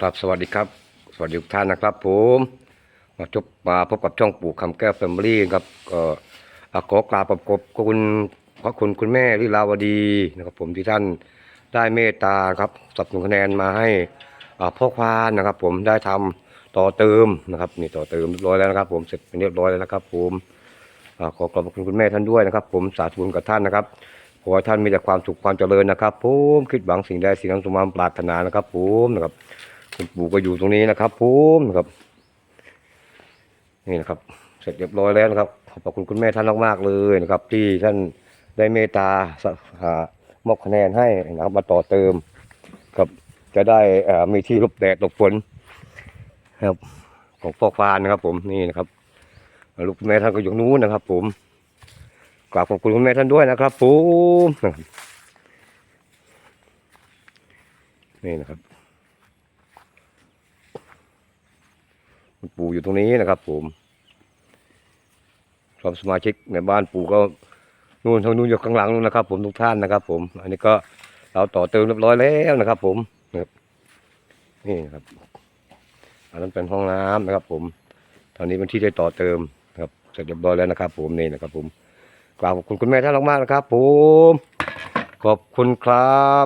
ครับสวัสดีครับ สวัสดีทุกท่านนะครับ ผมมาจบมาพบกับช่องปู่คำแก้วแฟมิลี่ครับก็ขอกราบขอบคุณพระคุณคุณแม่ลิลาวดีนะครับ ผมที่ท่านได้เมตตาครับสับสนุนคะแนนมาให้พ่อควานนะครับ ผมได้ทำต่อเติมนะครับนี่ต่อเติมเรียบร้อยแล้วนะครับ ผมเสร็จเป็นเรียบร้อยแล้วนะครับ ผมขอขอบคุณคุณแม่ท่านด้วยนะครับ ผมสาธุบุญกับท่านนะครับ ขอให้ท่านมีแต่ความสุขความเจริญนะครับผมคิดหวังสิ่งใดสิ่งนั้นสมความปรารถนานะครับผมนะครับคุณปู่ก็อยู่ตรงนี้นะครับผมนะครับ นี่นะครับ เสร็จเรียบร้อยแล้วนะครับขอบคุณคุณแม่ท่านมากๆเลยนะครับ ที่ท่านได้เมตตาสหามอบคะแนนให้นะครับมาต่อเติมครับ จะได้เอ่อมีที่หลบแดดหลบฝนครับของพ่อฟานนะครับ ผมนี่นะครับลูกแม่ท่านก็อยู่นู้นนะครับ ผม กราบขอบคุณคุณแม่ท่านด้วยนะครับผมนี่นะครับคุณปู่อยู่ตรงนี้นะครับ ผมสอบสมาชิกในบ้านปู่ก็นู่นทางนู้นอยู่ข้างหลังนู่นนะครับ ผมทุกท่านนะครับ ผม อันนี้ก็เราต่อเติมเรียบร้อยแล้วนะครับ ผมนี่นะครับอันนั้นเป็นห้องน้ำนะครับ ผม ตอนนี้เป็นที่ได้ต่อเติมครับเสร็จเรียบร้อยแล้วนะครับ ผมนี่นะครับ ผม กราบขอบคุณคุณแม่ท่านมากๆนะครับผม ขอบคุณครับ